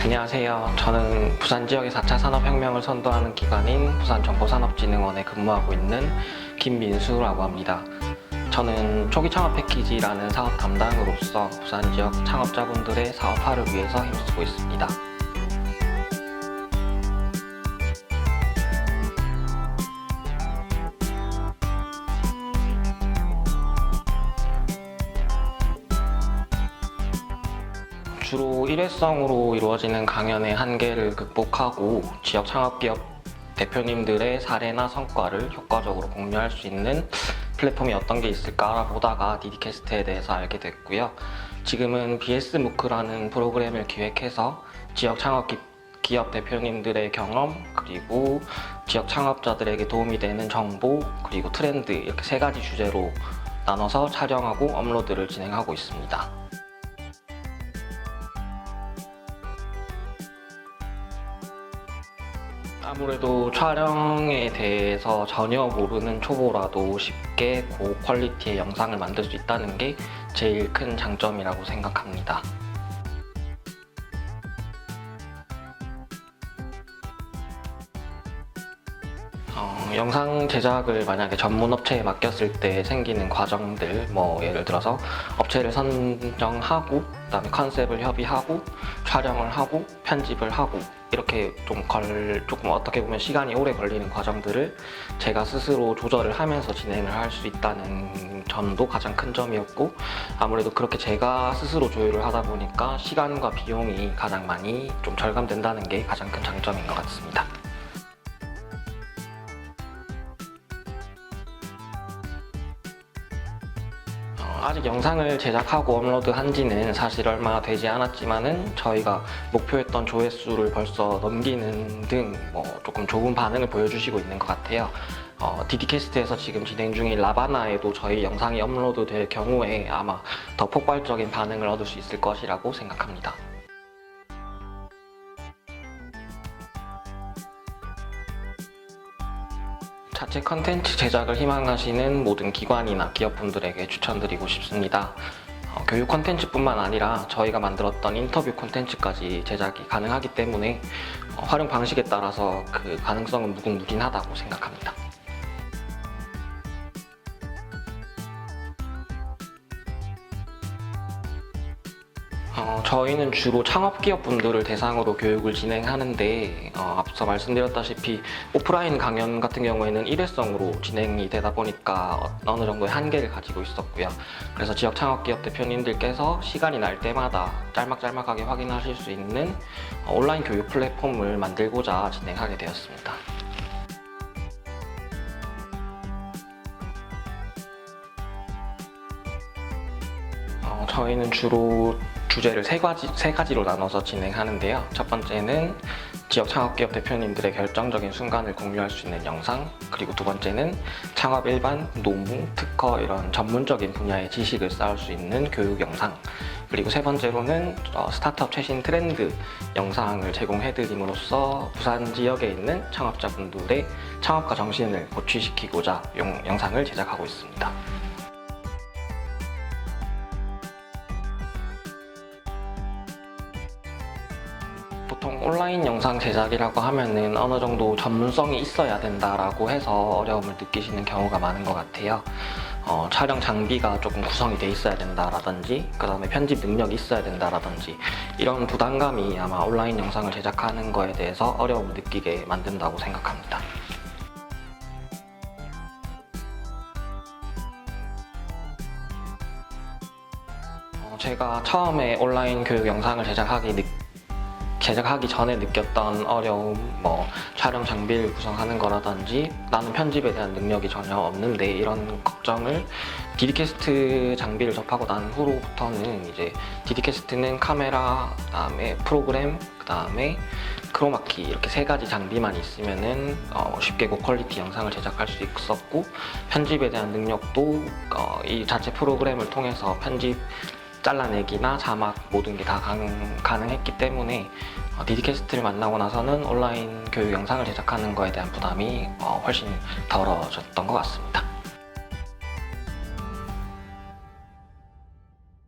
안녕하세요. 저는 부산 지역의 4차 산업혁명을 선도하는 기관인 부산정보산업진흥원에 근무하고 있는 김민수라고 합니다. 저는 초기 창업 패키지라는 사업 담당으로서 부산 지역 창업자분들의 사업화를 위해서 힘쓰고 있습니다. 주로 일회성으로 이루어지는 강연의 한계를 극복하고 지역 창업기업 대표님들의 사례나 성과를 효과적으로 공유할 수 있는 플랫폼이 어떤 게 있을까 보다가 디디캐스트에 대해서 알게 됐고요. 지금은 BS 무크라는 프로그램을 기획해서 지역 창업 기- 기업 대표님들의 경험 그리고 지역 창업자들에게 도움이 되는 정보 그리고 트렌드 이렇게 세 가지 주제로 나눠서 촬영하고 업로드를 진행하고 있습니다. 아무래도 촬영에 대해서 전혀 모르는 초보라도 쉽게 고퀄리티의 영상을 만들 수 있다는 게 제일 큰 장점이라고 생각합니다. 어, 영상 제작을 만약에 전문 업체에 맡겼을 때 생기는 과정들, 뭐 예를 들어서 업체를 선정하고, 그다음에 컨셉을 협의하고, 촬영을 하고, 편집을 하고 이렇게 좀 걸, 조금 어떻게 보면 시간이 오래 걸리는 과정들을 제가 스스로 조절을 하면서 진행을 할 수 있다는 점도 가장 큰 점이었고, 아무래도 그렇게 제가 스스로 조율을 하다 보니까 시간과 비용이 가장 많이 좀 절감된다는 게 가장 큰 장점인 것 같습니다. 아직 영상을 제작하고 업로드한 지는 사실 얼마 되지 않았지만은 저희가 목표했던 조회수를 벌써 넘기는 등 뭐 조금 좋은 반응을 보여주시고 있는 것 같아요. 어, 디디캐스트에서 지금 진행 중인 라바나에도 저희 영상이 업로드 될 경우에 아마 더 폭발적인 반응을 얻을 수 있을 것이라고 생각합니다. 자체 컨텐츠 제작을 희망하시는 모든 기관이나 기업분들에게 추천드리고 싶습니다. 어, 교육 컨텐츠뿐만 아니라 저희가 만들었던 인터뷰 콘텐츠까지 제작이 가능하기 때문에 어, 활용 방식에 따라서 그 가능성은 무궁무진하다고 생각합니다. 어, 저희는 주로 창업기업분들을 대상으로 교육을 진행하는데 어, 앞서 말씀드렸다시피 오프라인 강연 같은 경우에는 일회성으로 진행이 되다 보니까 어- 어느 정도의 한계를 가지고 있었고요. 그래서 지역 창업기업 대표님들께서 시간이 날 때마다 짤막짤막하게 확인하실 수 있는 어, 온라인 교육 플랫폼을 만들고자 진행하게 되었습니다. 어, 저희는 주로 주제를 세 가지 세 가지로 나눠서 진행하는데요. 첫 번째는 지역 창업기업 대표님들의 결정적인 순간을 공유할 수 있는 영상, 그리고 두 번째는 창업 일반, 노무, 특허 이런 전문적인 분야의 지식을 쌓을 수 있는 교육 영상, 그리고 세 번째로는 어, 스타트업 최신 트렌드 영상을 제공해드림으로써 부산 지역에 있는 창업자분들의 창업가 정신을 고취시키고자 용- 영상을 제작하고 있습니다. 보통 온라인 영상 제작이라고 하면은 어느 정도 전문성이 있어야 된다라고 해서 어려움을 느끼시는 경우가 많은 것 같아요. 어, 촬영 장비가 조금 구성이 돼 있어야 된다라든지, 그 다음에 편집 능력이 있어야 된다라든지, 이런 부담감이 아마 온라인 영상을 제작하는 거에 대해서 어려움을 느끼게 만든다고 생각합니다. 어, 제가 처음에 온라인 교육 영상을 제작하기 느- 제작하기 전에 느꼈던 어려움, 뭐 촬영 장비를 구성하는 거라든지 나는 편집에 대한 능력이 전혀 없는데 이런 걱정을 디디캐스트 장비를 접하고 난 후로부터는 이제 디디캐스트는 카메라, 그다음에 프로그램, 그다음에 크로마키 이렇게 세 가지 장비만 있으면은 어, 쉽게 고퀄리티 영상을 제작할 수 있었고 편집에 대한 능력도 어, 이 자체 프로그램을 통해서 편집 잘라내기나 자막 모든 게 다 가능했기 때문에 어, 디디캐스트를 만나고 나서는 온라인 교육 영상을 제작하는 거에 대한 부담이 어, 훨씬 덜어졌던 것 같습니다.